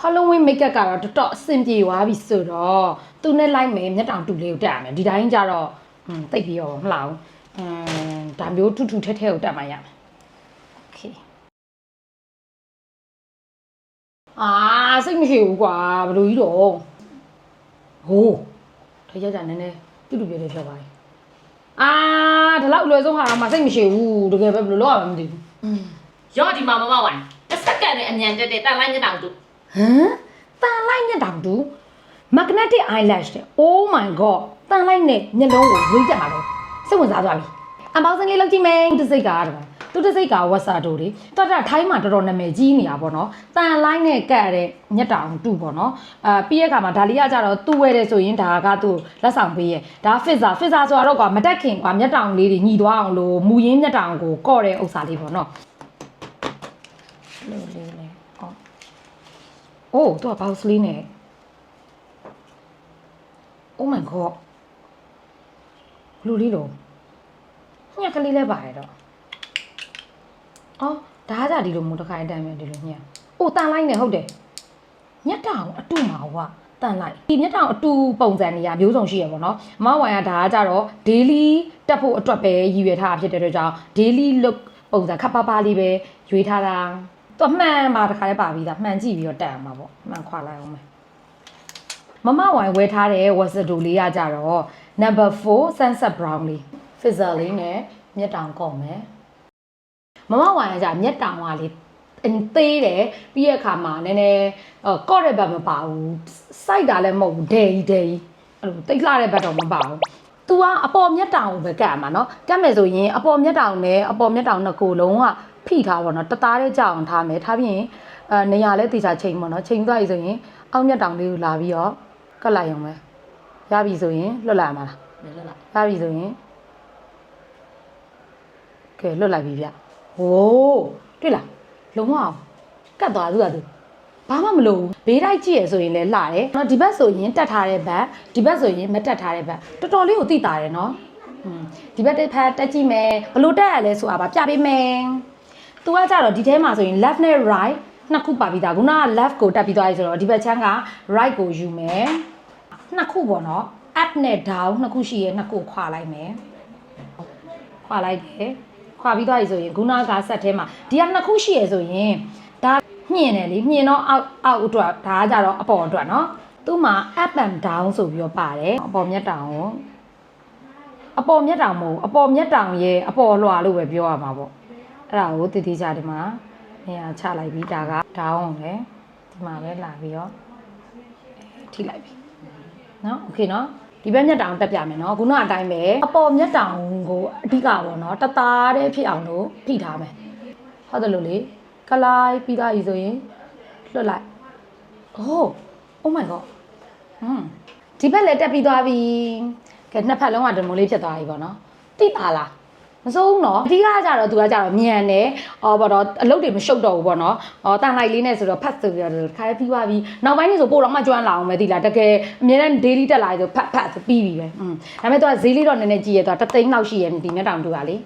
Halloween makeup ကတော့တော်တော်အဆင်ပြေသွားပြီဆိုတော့သူနဲ့လိုက်မယ်မျက်တောင်တူလေးကိုတက်ရမယ်ဒီတိုင်းကျတော့ဟွန်းတိတ်ပြီးတော့မလှအောင်အမ်ဒါမျိုးထူထူထဲထဲကိုတက်မှရမယ် Okay အာစိတ်မရှိဘူးကွာဘယ်လိုကြီးတော့ဟိုးထဲကြကြနည်းနည်းတူတူပြည့်ပြည့်ဖြစ်သွားပြီအာဒီလောက်အလွယ်ဆုံးဟာတော့မစိတ်မရှိဘူးတကယ်ပဲဘယ်လိုလုပ်ရမှမသိဘူးရော့ဒီမှာမမဝိုင်းတစ်စက္ကန့်နဲ့အမြန်တက်တဲ့တန်လိုက်ညတောင်တူ ဟမ်တန်လိုက်မျက်တောင်တူ magnetic eyelash တဲ့ oh my god တန်လိုက်နဲ့မျက်လုံးကိုဝေးကြတာတော့စိတ်ဝင်စားသွားပြီအပေါင်းစင်းလေးလောက်ကြည့်မယ်သူတစ်စိတ်ကားတယ်သူတစ်စိတ်ကာဝက်စာတိုတွေတော်တော်ထိုင်းမှာတော်တော်နာမည်ကြီးနေတာပေါ့နော်တန်လိုက်နဲ့ကတ်တဲ့မျက်တောင်တူပေါ့နော်အာပြီးရဲ့အခါမှာဒါလေးကကြတော့သူ့ဝဲတယ်ဆိုရင်ဒါကသူ့လက်ဆောင်ပေးရဲ့ဒါ fizzer fizzer ဆိုတော့ကွာမတက်ခင်ကွာမျက်တောင်လေးတွေညီသွားအောင်လို့မူရင်းမျက်တောင်ကိုကော့တဲ့ဥစ္စာလေးပေါ့နော်လေးလေးလေးအော် အိုးသူကဘောက်စ်လေးနဲ့ Oh my god လူလေးလို့ညက်ကလေးလဲပါတယ်တော့အော်ဒါကကြဒီလိုမို့တစ်ခါအတိုင်းပဲဒီလိုညက်အိုးတန်လိုက်နေဟုတ်တယ်ညက်တောင်အတူမှာဟွာတန်လိုက်ဒီမျက်တောင်အတူပုံစံနေရမျိုးစုံရှိရပေါ့နော်အမဝိုင်ကဒါကကြတော့ daily တက်ဖို့အတွက်ပဲရည်ရွယ်ထားတာဖြစ်တဲ့အတွက်ကြောင့် daily look ပုံစံခပ်ပါးပါးလေးပဲရွေးထားတာ သူမှန်ပါတစ်ခါလေးပါပြီးသားမှန်ကြည့်ပြီးတော့တက်အောင်ပါပေါ့မှန်ခွာလိုက်အောင်မယ် မမဝိုင်ဝဲထားတဲ့ဝက်စတိုလေးကကြတော့ number 4 sunset brown လေး fizzer လေးနဲ့မျက်တောင်ကုန်မယ်မမဝိုင်ကကြမျက်တောင်ကလေးအင်းသေးတယ်ပြီးရဲ့အခါမှာနည်းနည်းအော်ကော့တဲ့ဘက်မပါဘူးစိုက်တာလည်းမဟုတ်ဘူးဒဲကြီးဒဲကြီးအဲ့လိုတိတ်လှတဲ့ဘက်တော့မပါဘူး तू ကအပေါ်မျက်တောင်ကိုပဲကတ်မှာเนาะကတ်မယ်ဆိုရင်အပေါ်မျက်တောင်နဲ့အပေါ်မျက်တောင်နှစ်ကိုယ်လုံးက ဖိထားပါတော့တသားလေးကြောက်အောင်ထားမယ်ထားပြီးရင်အဲနေရာလဲတေချာချိန်ပါတော့ချိန်သွားပြီဆိုရင်အောက်မျက်တောင်လေးကိုလာပြီးတော့ကတ်လိုက်အောင်ပဲရပြီဆိုရင်လွတ်လာမှာလားနေလက်လိုက်ရပြီဆိုရင်ကဲလွတ်လိုက်ပြီဗျဟိုးတွေ့လားလုံးဝအောင်ကတ်သွားသူကသူဘာမှမလုပ်ဘူးဘေးတိုက်ကြည့်ရဆိုရင်လည်းလှတယ်နော်ဒီဘက်ဆိုရင်တက်ထားတဲ့ဘက်ဒီဘက်ဆိုရင်မတက်ထားတဲ့ဘက်တော်တော်လေးကိုသိတာတယ်နော်อืมဒီဘက်တစ်ဖက်တက်ကြည့်မယ်ဘလို့တက်ရလဲဆိုတာပါပြပေးမယ် သူကကြတော့ဒီထဲမှာဆိုရင် left နဲ့ right နှစ်ခုပါပြီးသားခုနက left ကိုတက်ပြီးသွားပြီဆိုတော့ဒီဘက်ချမ်းက right ကိုယူမယ်နှစ်ခုပေါ့နော် up နဲ့ down နှစ်ခုရှိရဲနှစ်ခုခွာလိုက်မယ်ခွာလိုက်တယ်ခွာပြီးသွားပြီဆိုရင်ခုနကဆက်ထဲမှာဒီကနှစ်ခုရှိရဲဆိုရင်ဒါမြင်တယ်လေမြင်တော့အောက်အောက်အတွက်ဒါကကြတော့အပေါ်အတွက်နော်သူ့မှာ up and down ဆိုပြီးတော့ပါတယ်အပေါ်မျက်တောင်ကိုအပေါ်မျက်တောင်မဟုတ်ဘူးအပေါ်မျက်တောင်ရဲ့အပေါ်လွှာလို့ပဲပြောရမှာပေါ့ အဲ့ဒါကိုတည်တည်ကြဒီမှာနေရာချလိုက်ပြီးဒါက down ကိုလေဒီမှာပဲလာပြီးတော့ထိလိုက်ပြီ နော်โอเคနော်ဒီဘက်မျက်တောင်တက်ပြမယ်နော်ခုနကအတိုင်းပဲအပေါ်မျက်တောင်ကိုအဓိကပေါ့နော်တသားတည်းဖြစ်အောင်လို့ဖိထားမယ်ဟုတ်တယ်လို့လေကလိုက်ပြီးသားပြီဆိုရင်လွတ်လိုက် oh oh my god ဟွန်းဒီဘက်လည်းတက်ပြီးသွားပြီကဲနှစ်ဖက်လုံးကဒမိုးလေးဖြစ်သွားပြီပေါ့နော်တိပါလား မစိုးဘူးနော်အဓိကကကြတော့သူကကြတော့မြန်တယ်အော်ဘောတော့အလုပ်တွေမရှုပ်တော့ဘူးပေါ့နော်အော်တန်လိုက်လေးနဲ့ဆိုတော့ဖတ်ဆိုပြီးတော့ခါပြီးသွားပြီနောက်ပိုင်းနေဆိုပို့တော့မှကျွမ်းလာအောင်ပဲဒီလားတကယ်အမြဲတမ်း daily တက်လာဆိုဖတ်ဖတ်ဆိုပြီးပြီပဲอืมဒါပေမဲ့သူကဈေးလေးတော့နည်းနည်းကြည့်ရတော့တသိန်းလောက်ရှိရဒီမျက်တောင်တူကလေ